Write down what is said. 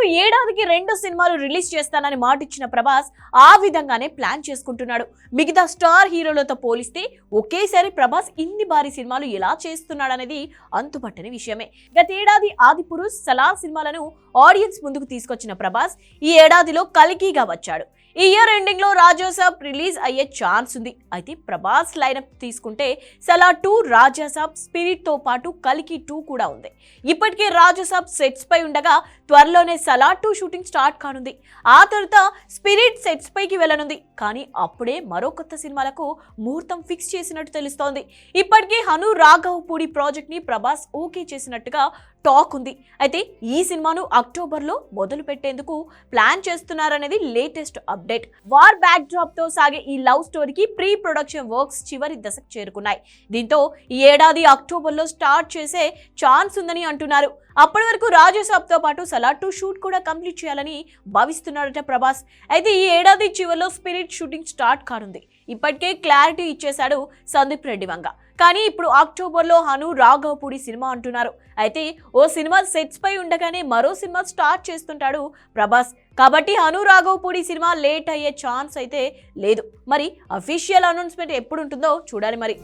వరకు ఏడాదికి రెండు సినిమాలు రిలీజ్ చేస్తానని మాటిచ్చిన ప్రభాస్ ఆ విధంగానే ప్లాన్ చేసుకుంటున్నాడు. మిగతా స్టార్ హీరోలతో పోలిస్తే ఒకేసారి ప్రభాస్ ఇన్ని భారీ సినిమాలు ఎలా చేస్తున్నాడనేది అంతుపట్టని విషయమే. గతేడాది ఆదిపురుష్ సలార్ సినిమాలను ఆడియన్స్ ముందుకు తీసుకొచ్చిన ప్రభాస్ ఈ ఏడాదిలో కలికిగా వచ్చాడు. ఈ ఇయర్ ఎండింగ్లో రాజాసాబ్ రిలీజ్ అయ్యే ఛాన్స్ ఉంది. అయితే ప్రభాస్ లైనప్ తీసుకుంటే సలా టూ రాజాసాబ్ స్పిరిట్తో పాటు కలికి టూ కూడా ఉంది. ఇప్పటికే రాజాసాబ్ సెట్స్ పై ఉండగా త్వరలోనే సలా టూ షూటింగ్ స్టార్ట్ కానుంది. ఆ తర్వాత స్పిరిట్ సెట్స్ పైకి వెళ్ళనుంది. కానీ అప్పుడే మరో కొత్త సినిమాలకు ముహూర్తం ఫిక్స్ చేసినట్టు తెలుస్తోంది. ఇప్పటికే హను రాఘవపూడి ప్రాజెక్ట్ని ప్రభాస్ ఓకే చేసినట్టుగా టాక్ ఉంది. అయితే ఈ సినిమాను అక్టోబర్లో మొదలు పెట్టేందుకు ప్లాన్ చేస్తున్నారనేది లేటెస్ట్ అప్డేట్. వార్ బ్యాక్ డ్రాప్తో సాగే ఈ లవ్ స్టోరీకి ప్రీ ప్రొడక్షన్ వర్క్స్ చివరి దశకు చేరుకున్నాయి. దీంతో ఈ ఏడాది అక్టోబర్లో స్టార్ట్ చేసే ఛాన్స్ ఉందని అంటున్నారు. అప్పటి వరకు రాజసాబ్తో పాటు సలాటు టూ షూట్ కూడా కంప్లీట్ చేయాలని భావిస్తున్నాడట ప్రభాస్. అయితే ఈ ఏడాది చివరిలో స్పిరిట్ షూటింగ్ స్టార్ట్ కానుంది. ఇప్పటికే క్లారిటీ ఇచ్చేశాడు సందీప్ రెడ్డి వంగ. కానీ ఇప్పుడు అక్టోబర్లో హను రాఘవపూడి సినిమా అంటున్నారు. అయితే ఓ సినిమా సెట్స్ పై ఉండగానే మరో సినిమా స్టార్ట్ చేస్తుంటాడు ప్రభాస్. కాబట్టి హను రాఘవపూడి సినిమా లేట్ అయ్యే ఛాన్స్ అయితే లేదు. మరి అఫీషియల్ అనౌన్స్మెంట్ ఎప్పుడు ఉంటుందో చూడాలి మరి.